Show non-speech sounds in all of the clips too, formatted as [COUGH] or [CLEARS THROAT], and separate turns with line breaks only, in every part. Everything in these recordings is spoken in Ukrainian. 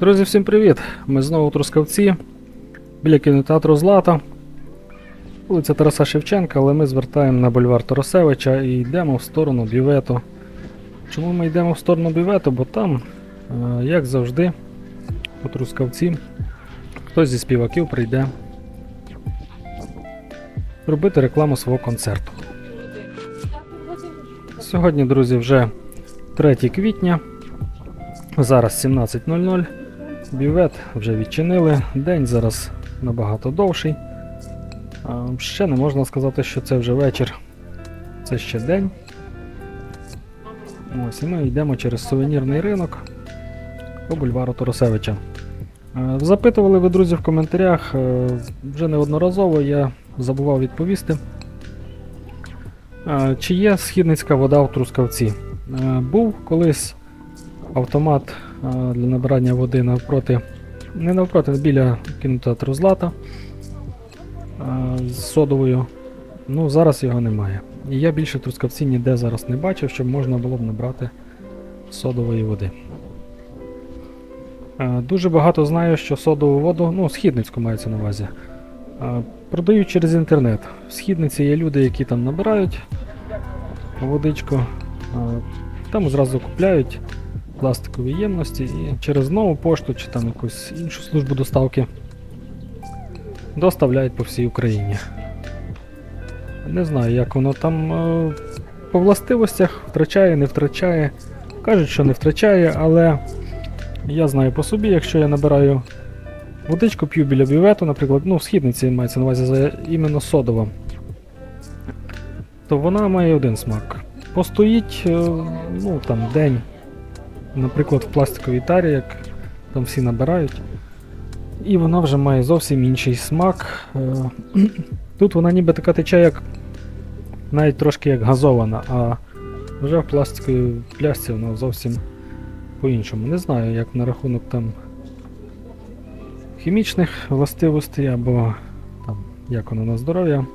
Друзі, всім привіт! Ми знову у Трускавці, біля кінотеатру Злата. Вулиця Тараса Шевченка, але ми звертаємо на бульвар Тарасевича і йдемо в сторону бювету. Чому ми йдемо в сторону бювету? Бо там, е, як завжди, у Трускавці хтось зі співаків прийде робити рекламу свого концерту. Сьогодні, друзі, вже 3 квітня. Зараз 17.00. Бювет вже відчинили. День зараз набагато довший. Ще не можна сказати, що це вже вечір. Це ще день. Ось і ми йдемо через сувенірний ринок по бульвару Торосевича. Е, Запитували ви, друзі, в коментарях. е, Вже неодноразово я забував відповісти. Е, Чи є східницька вода в Трускавці? Був колись автомат для набирання води навпроти, не навпроти, а біля кінотеатру Злата з содовою. Ну, зараз його немає. І я більше Трускавці ніде зараз не бачив, щоб можна було б набрати содової води. Дуже багато знаю, що содову воду, ну, східницьку мається на увазі, продають через інтернет. В східниці є люди, які там набирають водичку, там зразу купляють пластикові ємності і через нову пошту чи там якусь іншу службу доставки доставляють по всій Україні. Не знаю, як воно там е, по властивостях втрачає, не втрачає. Кажуть, що не втрачає, але я знаю по собі, якщо я набираю водичку, п'ю біля бювету, наприклад, ну, в східниці мається на увазі за іменно содова, то вона має один смак. Постоїть, е, ну там день, наприклад, в пластиковій тарі, як там всі набирають. І вона вже має зовсім інший смак. Е, [CLEARS THROAT] Тут вона ніби така тече, як навіть трошки як газована, а вже в пластиковій плясці вона зовсім по-іншому. Не знаю, як на рахунок там хімічних властивостей або там, як воно на здоров'я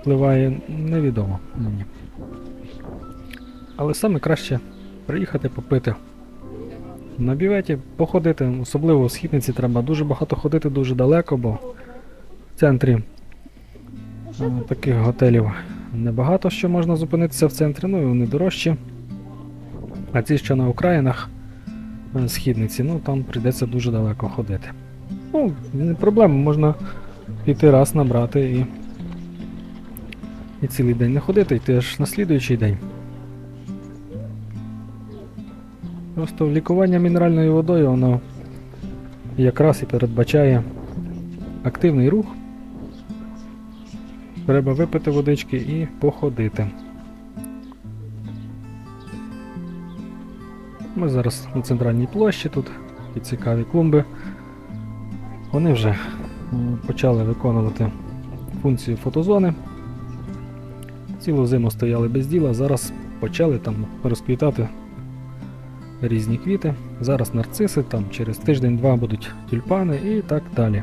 впливає, невідомо мені. Але саме краще приїхати попити на походити, особливо в східниці треба дуже багато ходити, дуже далеко, бо в центрі е, таких готелів небагато що можна зупинитися в центрі, ну і вони дорожчі. А ці, що на окраїнах е, східниці, ну там прийдеться дуже далеко ходити. Ну, не проблема, можна піти раз набрати і, і цілий день не ходити, йти аж на слідуючий день. Просто лікування мінеральною водою воно якраз і передбачає активний рух. Треба випити водички і походити. Ми зараз на центральній площі тут такі цікаві клумби. Вони вже почали виконувати функцію фотозони. Цілу зиму стояли без діла, зараз почали там розквітати різні квіти. Зараз нарциси, там через тиждень-два будуть тюльпани і так далі.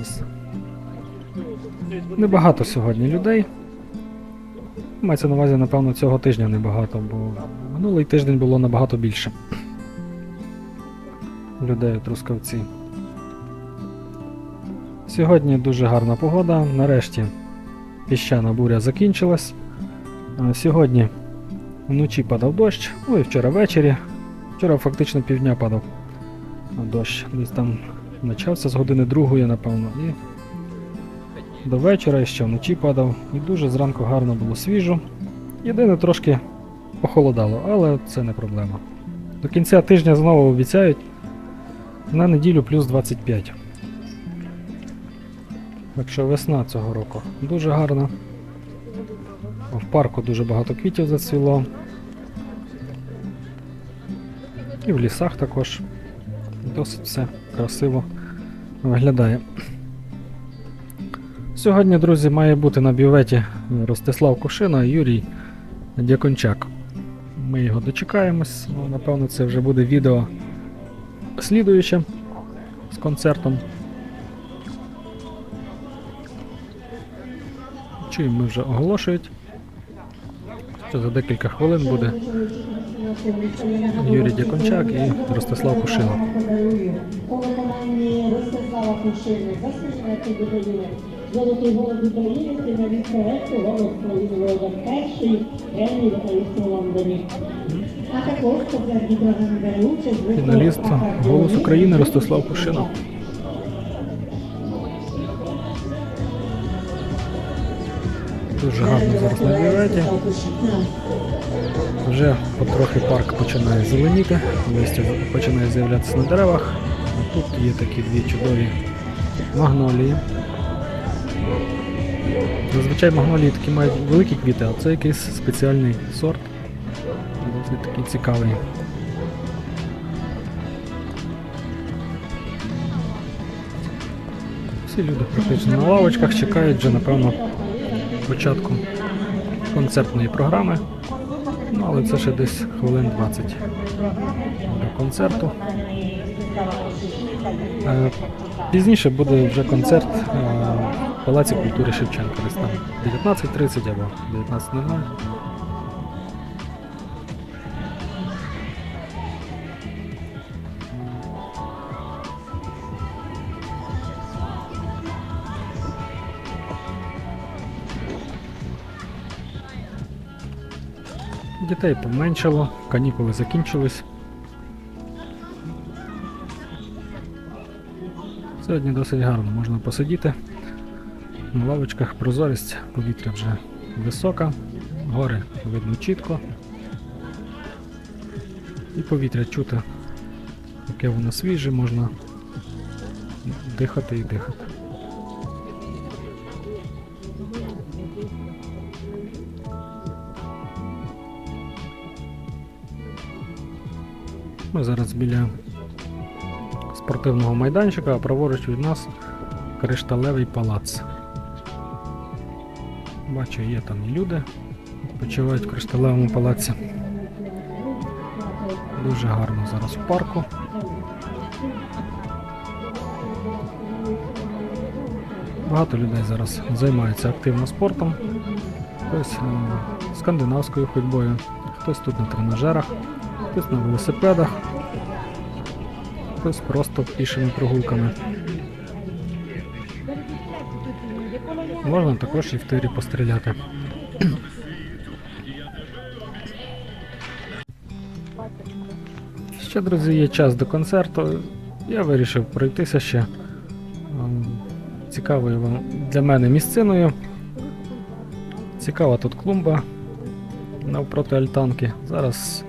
Ось. Небагато сьогодні людей. Мається на увазі, напевно, цього тижня небагато, бо минулий тиждень було набагато більше людей у Трускавці. Сьогодні дуже гарна погода. Нарешті піщана буря закінчилась. Е, Сьогодні вночі падав дощ, ну і вчора ввечері. Вчора фактично півдня падав дощ. Десь там почався з години другої, напевно, і до вечора ще вночі падав. І дуже зранку гарно було свіжо. Єдине трошки похолодало, але це не проблема. До кінця тижня знову обіцяють на неділю плюс 25. Так що весна цього року дуже гарна. В парку дуже багато квітів зацвіло. І в лісах також досить все красиво виглядає. Сьогодні, друзі, має бути на бюветі Ростислав Кушина і Юрій Дякончак. Ми його дочекаємось. Ну, напевно, це вже буде відео слідуюче з концертом. Чуємо, ми вже оголошують. Що за декілька хвилин буде Юрій Дякончак і Ростислав Кушина.
Засновники України. Золотий голос України фіналіст проекту «Голос Володар перший премії в Лондоні. А також попередні програми бере участь
Фіналіст Голос України Ростислав Кушина. Дуже гарно зараз на бюветі. Вже потрохи парк починає зеленіти, листя починає з'являтися на деревах. А тут є такі дві чудові магнолії. Зазвичай магнолії такі мають великі квіти, а це якийсь спеціальний сорт. Досить такий цікавий. Всі люди практично на лавочках чекають вже, напевно, початку концертної програми. Ну, але це ще десь хвилин 20 до концерту. Е, Пізніше буде вже концерт е, в Палаці культури Шевченка, десь там 19.30 або 19.00. Дітей поменшало, канікули закінчились. Сьогодні досить гарно, можна посидіти. На лавочках прозорість, повітря вже висока, гори видно чітко. І повітря чути, яке воно свіже, можна дихати і дихати. Ми зараз біля спортивного майданчика, а праворуч від нас кришталевий палац. Бачу, є там і люди, відпочивають в кришталевому палаці. Дуже гарно зараз в парку. Багато людей зараз займаються активно спортом. Хтось е, скандинавською ходьбою, хтось тут на тренажерах, хтось на велосипедах, хтось просто пішими прогулками. Можна також і в тирі постріляти. Ще, друзі, є час до концерту. Я вирішив пройтися ще ем, цікавою вам для мене місциною. Цікава тут клумба навпроти альтанки. Зараз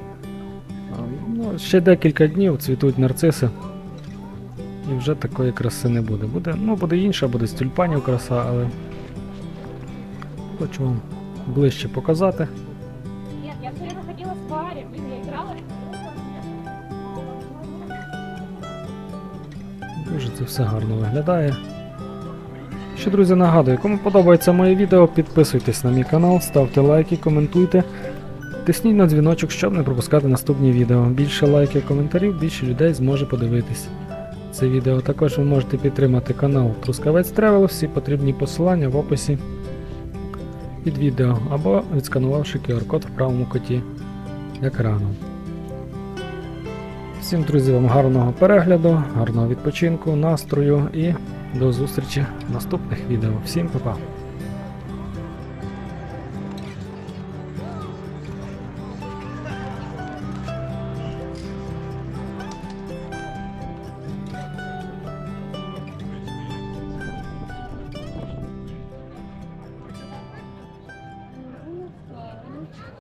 ну, ще декілька днів цвітуть нарциси. І вже такої краси не буде. Буде, ну, буде інша, буде з тюльпанів краса, але хочу вам ближче показати.
Я все время ходила в я играла.
Дуже це все гарно виглядає. Ще, друзі, нагадую, кому подобається моє відео, підписуйтесь на мій канал, ставте лайки, коментуйте. Тисніть на дзвіночок, щоб не пропускати наступні відео. Більше лайків і коментарів, більше людей зможе подивитись. Це відео також ви можете підтримати канал Трускавець Тревел, всі потрібні посилання в описі під відео або відсканувавши QR-код в правому куті екрану. Всім, друзі, вам гарного перегляду, гарного відпочинку, настрою і до зустрічі в наступних відео. Всім па-па!